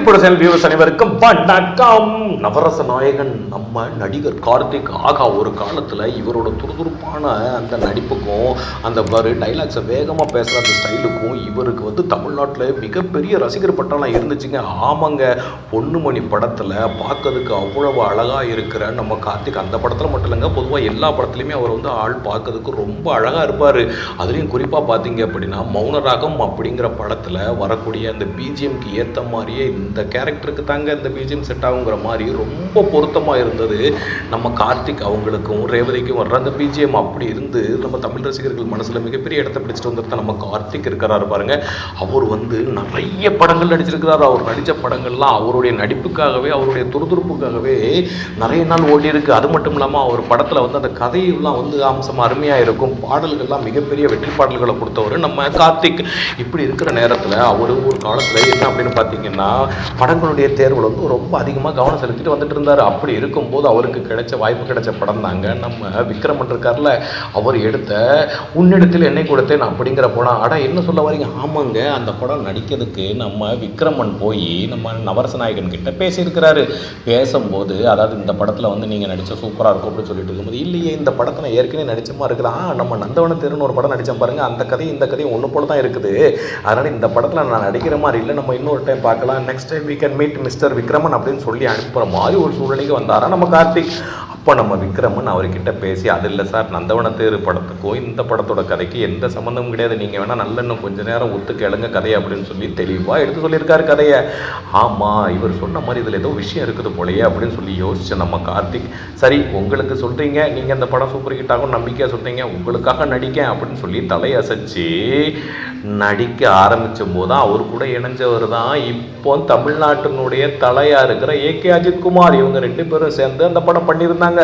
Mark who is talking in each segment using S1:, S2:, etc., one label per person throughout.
S1: திரைப்பட channel viewers அனைவருக்கும் வணக்கம். நவரச நாயகன் நம்ம நடிகர் கார்த்திக். ஆகா ஒரு காலத்தில் இவரோட துருதுருப்பான அந்த நடிப்புக்கும் அந்த வரு டைலாக்ஸை வேகமாக பேசுகிற அந்த ஸ்டைலுக்கும் இவருக்கு வந்து தமிழ்நாட்டில் மிகப்பெரிய ரசிகர் பட்டம்லாம் இருந்துச்சுங்க. ஆமாங்க பொண்ணுமணி படத்தில் பார்க்கறதுக்கு அவ்வளவு அழகாக இருக்கிற நம்ம கார்த்திக் அந்த படத்தில் மட்டும் இல்லைங்க பொதுவாக எல்லா படத்துலையுமே அவர் வந்து ஆள் பார்க்கறதுக்கு ரொம்ப அழகாக இருப்பார். அதுலேயும் குறிப்பாக பார்த்தீங்க அப்படின்னா மௌனராகம் அப்படிங்கிற படத்தில் வரக்கூடிய அந்த பிஜிஎம்க்கு ஏற்ற மாதிரியே இந்த கேரக்டருக்கு தாங்க இந்த பிஜிஎம் செட் ஆகுங்கிற மாதிரி ரொம்ப பொருத்தமாக இருந்தது. நம்ம கார்த்திக் அவங்களுக்கும் ரேவதிக்கும் வர்ற அந்த பிஜிஎம் அப்படி இருந்து நம்ம தமிழ் ரசிகர்கள் மனசில் மிகப்பெரிய இடத்த பிடிச்சிட்டு வந்திருந்த நம்ம கார்த்திக் இருக்கிறாரு பாருங்க. அவர் வந்து நிறைய படங்கள் நடிச்சிருக்கிறார். அவர் நடித்த படங்கள்லாம் அவருடைய நடிப்புக்காகவே அவருடைய துருதுருப்புக்காகவே நிறைய நாள் ஓடி இருக்கு அது மட்டும் இல்லாமல் அவர் படத்தில் வந்து அந்த கதையெல்லாம் வந்து அம்சம் அருமையாக இருக்கும். பாடல்கள்லாம் மிகப்பெரிய வெற்றி பாடல்களை கொடுத்தவர் நம்ம கார்த்திக். இப்படி இருக்கிற நேரத்தில் அவர் ஒரு காலத்தில் என்ன அப்படின்னு பார்த்தீங்கன்னா படங்களுடைய தேர்வில் வந்து ரொம்ப அதிகமாக கவனம் செலுத்திட்டு வந்துட்டு இருந்தார். அப்படி இருக்கும்போது அவருக்கு கிடைச்ச வாய்ப்பு கிடைச்ச படம் தாங்க. நம்ம விக்ரமன் இருக்கார்ல அவர் எடுத்த உன்னிடத்தில் என்னை கொடுத்தேன் அப்படிங்கிற படம். அட என்ன சொல்ல வரீங்க? ஆமாங்க அந்த படம் நடிக்கிறதுக்கு நம்ம விக்ரமன் போய் நம்ம நவரச நாயகன் கிட்ட பேசியிருக்கிறாரு. பேசும்போது அதாவது இந்த படத்தில் வந்து நீங்கள் நடித்த சூப்பராக இருக்கும் அப்படின்னு சொல்லிட்டு இருக்கும்போது இல்லையே இந்த படத்தை நான் ஏற்கனவே நடித்த மாதிரி இருக்கலாம் நம்ம நந்தவன தெருன்னு ஒரு படம் நடித்தேன் பாருங்கள் அந்த கதையும் இந்த கதையும் ஒன்று போல தான் இருக்குது. அதனால் இந்த படத்தில் நான் நடிக்கிற மாதிரி இல்லை. நம்ம இன்னொரு டைம் பார்க்கலாம். Next time we can meet mister Vikraman அப்படின்னு சொல்லி அனுப்புகிற மாதிரி ஒரு சூழ்நிலைக்கு வந்தாரா நம்ம கார்த்திக்? அப்போ நம்ம விக்ரமன் அவர்கிட்ட பேசி அது இல்லை சார் நந்தவன நந்தவனத்தேரு படத்துக்கும் இந்த படத்தோட கதைக்கு எந்த சம்மந்தமும் கிடையாது. நீங்கள் வேணால் நல்ல இன்னும் கொஞ்ச நேரம் ஒத்து கேளுங்க கதையை அப்படின்னு சொல்லி தெளிவாக எடுத்து சொல்லியிருக்காரு கதையை. ஆமாம் இவர் சொன்ன மாதிரி இதில் ஏதோ விஷயம் இருக்குது போலயே அப்படின்னு சொல்லி யோசிச்சு நம்ம கார்த்திக் சரி உங்களுக்கு சொல்கிறீங்க நீங்கள் இந்த படம் சூப்பர் ஹிட் ஆகும் நம்பிக்கையாக சொல்கிறீங்க உங்களுக்காக நடிக்கேன் அப்படின்னு சொல்லி தலையசைச்சு நடிக்க ஆரம்பித்த போது தான் அவர் கூட இணைஞ்சவர் தான் இப்போ தமிழ்நாட்டினுடைய தலையாக இருக்கிற ஏகே அஜித் குமார் இவங்க ரெண்டு பேரும் சேர்ந்து அந்த படம் பண்ணியிருந்தாங்க.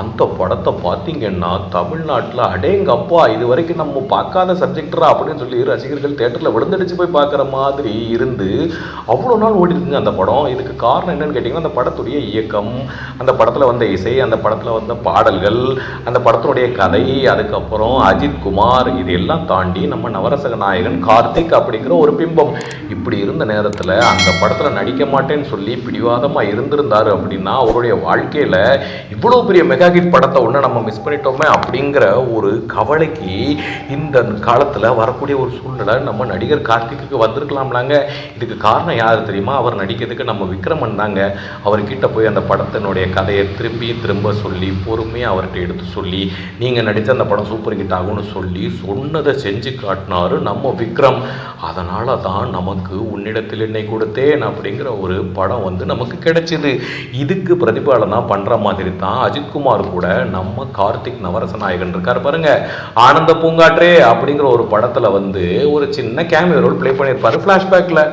S1: அந்த படத்தை பார்த்தீங்கன்னா தமிழ்நாட்டில் அடேங்கப்பா இது வரைக்கும் நம்ம பார்க்காத சப்ஜெக்டரா அப்படின்னு சொல்லி ரசிகர்கள் தேட்டரில் விழுந்தடிச்சு போய் பார்க்குற மாதிரி இருந்து அவ்வளோ நாள் ஓடி இருக்குங்க அந்த படம். இதுக்கு காரணம் என்னன்னு கேட்டிங்கன்னா அந்த படத்துடைய இயக்கம் அந்த படத்தில் வந்த இசை அந்த படத்தில் வந்த பாடல்கள் அந்த படத்தினுடைய கதை அதுக்கப்புறம் அஜித் குமார் இது எல்லாம் தாண்டி நம்ம நவரசக நாயகன் கார்த்திக் அப்படிங்கிற ஒரு பிம்பம். இப்படி இருந்த நேரத்தில் அந்த படம் படத்தில் நடிக்க மாட்டேன்னு சொல்லி பிடிவாதமாக இருந்திருந்தாரு அப்படின்னா அவருடைய வாழ்க்கையில் இவ்வளோ பெரிய மெகா ஹிட் படத்தை ஒன்று நம்ம மிஸ் பண்ணிட்டோமே அப்படிங்கிற ஒரு கவலைக்கு இந்த காலத்தில் வரக்கூடிய ஒரு சூழ்நிலை நம்ம நடிகர் கார்த்திக்கு வந்திருக்கலாம்லாங்க. இதுக்கு காரணம் யார் தெரியுமா? அவர் நடிக்கிறதுக்கு நம்ம விக்ரமன் தாங்க. அவர்கிட்ட போய் அந்த படத்தினுடைய கதையை திரும்பி திரும்ப சொல்லி பொறுமையாக அவர்கிட்ட எடுத்து சொல்லி நீங்கள் நடித்த அந்த படம் சூப்பர் ஹிட் ஆகும்னு சொல்லி சொன்னதை செஞ்சு காட்டினாரு நம்ம விக்ரம். அதனால தான் நமக்கு உன்னிடத்தில் என்னை கொடுத்தேன் அப்படிங்கிற ஒரு படம் வந்து நமக்கு கிடைச்சிது. இதுக்கு பிரதிபலனா பண்ணுற மாதிரி தான் அஜித்குமார் கூட நம்ம கார்த்திக் நவரசநாயகன் இருக்கார் பாருங்க. ஆனந்த பூங்காற்றே அப்படிங்கிற ஒரு படத்தில் வந்து ஒரு சின்ன கேமியோ ரோல் ப்ளே பண்ணியிருப்பாரு. ஃப்ளாஷ்பேக்கில்